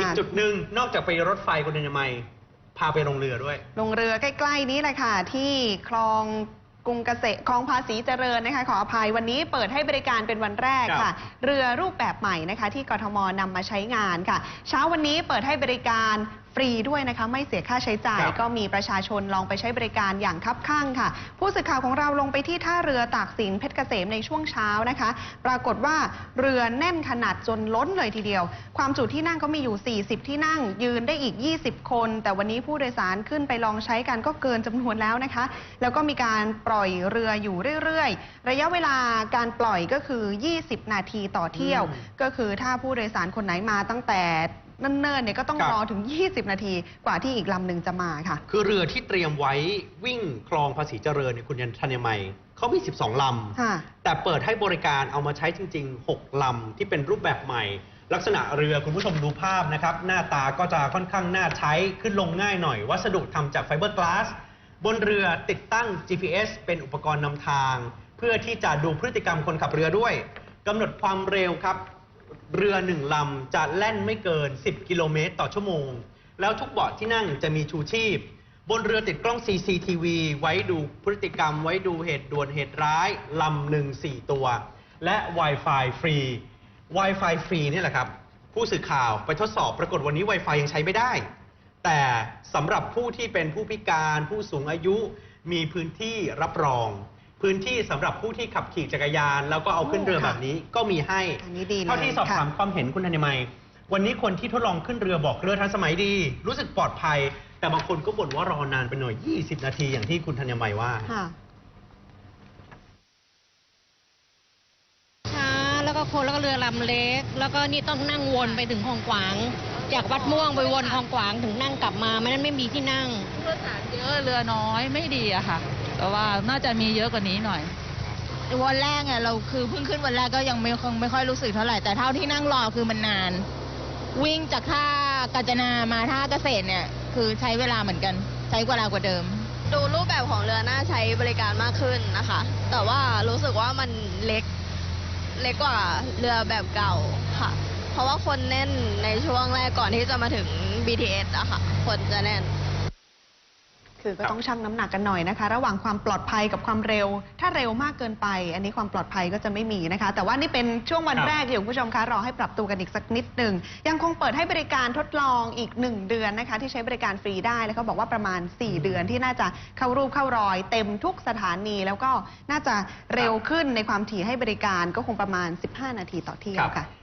อีกจุดหนึ่งนอกจากไปรถไฟคุณนามัยพาไปลงเรือด้วย ลงเรือใกล้ ๆ นี้แหละค่ะ ที่คลองกรุงเกษตรคลองภาษีเจริญนะคะขออภัยวันนี้เปิดให้บริการเป็นวันแรกครัค่ะบเรือรูปแบบใหม่นะคะ ที่กทมนำมาใช้งานค่ะ เช้าวันนี้เปิดให้บริการฟรีด้วยนะคะไม่เสียค่าใช้จ่ายครับ ก็มีประชาชนลองไปใช้บริการอย่างคับข้างค่ะ ผู้สื่อข่าวของเราลงไปที่ท่าเรือตากสินเพชรเกษมในช่วงเช้านะคะ ปรากฏว่าเรือแน่นขนาดจนล้นเลยทีเดียว ความจุที่นั่งก็มีอยู่ 40 ที่นั่ง ยืนได้อีก 20 คน แต่วันนี้ผู้โดยสารขึ้นไปลองใช้กันก็เกินจำนวนแล้วนะคะ แล้วก็มีการปล่อยเรืออยู่เรื่อยๆ ระยะเวลาการปล่อยก็คือ 20 นาทีต่อเที่ยวอืมก็คือถ้าผู้โดยสารคนไหนมาตั้งแต่ เนิ่นๆเนี่ยก็ต้องครับ รอถึง 20 นาทีกว่าที่อีกลำหนึ่งจะมาค่ะ คือเรือที่เตรียมไว้วิ่งคลองภาษีเจริญเนี่ยคุณยันทันยมัยเขามี 12ลำค่ะแต่เปิดให้บริการเอามาใช้จริง ๆ 6 ลำ ที่เป็นรูปแบบใหม่ ลักษณะเรือคุณผู้ชมดูภาพนะครับ หน้าตาก็จะค่อนข้างน่าใช้ขึ้นลงง่ายหน่อย วัสดุทำจากไฟเบอร์กลาส บนเรือติดตั้ง GPS เป็นอุปกรณ์นำทาง เพื่อที่จะดูพฤติกรรมคนขับเรือด้วยกำหนดความเร็วครับ เรือหนึ่งลำจะแล่นไม่เกิน 10 กิโลเมตรต่อชั่วโมง แล้วทุกเบาะที่นั่งจะมีชูชีพ บนเรือติดกล้อง CCTV ไว้ดูพฤติกรรม ไว้ดูเหตุด่วนเหตุร้ายลำหนึ่งสี่ตัว และ Wi-Fi ฟรี Wi-Fi ฟรีนี่แหละครับ ผู้สื่อข่าวไปทดสอบปรากฏวันนี้ Wi-Fi ยังใช้ไม่ได้ แต่สำหรับผู้ที่เป็นผู้พิการผู้สูงอายุมีพื้นที่รับรอง พื้นที่สำหรับผู้ที่ขับขี่จักรยาน แล้วก็เอาขึ้นเรือโอ้ค่ะแบบนี้ก็มีให้อันนี้ดีเลยเท่าที่สอบค่ะถามความเห็นคุณธัญมัย วันนี้คนที่ทดลองขึ้นเรือบอกเรือทันสมัยดี รู้สึกปลอดภัย แต่บางคนก็บ่นว่ารอนานไปหน่อย 20 นาทีอย่างที่คุณธัญมัยว่า ค่ะ ช้าแล้วก็คนแล้วก็เรือลำเล็ก แล้วก็นี่ต้องนั่งวนไปถึงคลองกวาง จากวัดม่วงไปวนคลองกวางถึงนั่งกลับมาไม่นั้นไม่มีที่นั่ง ผู้โดยสารเยอะเรือน้อยไม่ดีอะค่ะ แต่ว่าน่าจะมีเยอะกว่านี้หน่อย วันแรกเนี่ยเราคือเพิ่งขึ้นวันแรกก็ยังไม่คงไม่ค่อยรู้สึกเท่าไหร่แต่เท่าที่นั่งรอคือมันนาน วิ่งจากท่ากาญจนามาท่าเกษตรเนี่ย คือใช้เวลาเหมือนกัน ใช้เวลากว่าเดิม ดูรูปแบบของเรือน่าใช้บริการมากขึ้นนะคะ แต่ว่ารู้สึกว่ามันเล็กเล็กกว่าเรือแบบเก่าค่ะ เพราะว่าคนแน่นในช่วงแรกก่อนที่จะมาถึง BTS อะค่ะ คนจะแน่น คือก็ต้องชั่งน้ำหนักกันหน่อยนะคะ ระหว่างความปลอดภัยกับความเร็ว ถ้าเร็วมากเกินไป อันนี้ความปลอดภัยก็จะไม่มีนะคะ แต่ว่านี่เป็นช่วงวันรแรกที่คุณผู้ชมคะรอให้ปรับตัวกันอีกสักนิดหนึ่งยังคงเปิดให้บริการทดลองอีก 1 เดือนนะคะ ที่ใช้บริการฟรีได้แล้วเขาบอกว่าประมาณ 4 เดือนที่น่าจะเข้ารูปเข้ารอย เต็มทุกสถานี แล้วก็น่าจะเร็วขึ้นในความถี่ให้บริการก็คงประมาณ 15 นาทีต่อเที่ยวค่ะ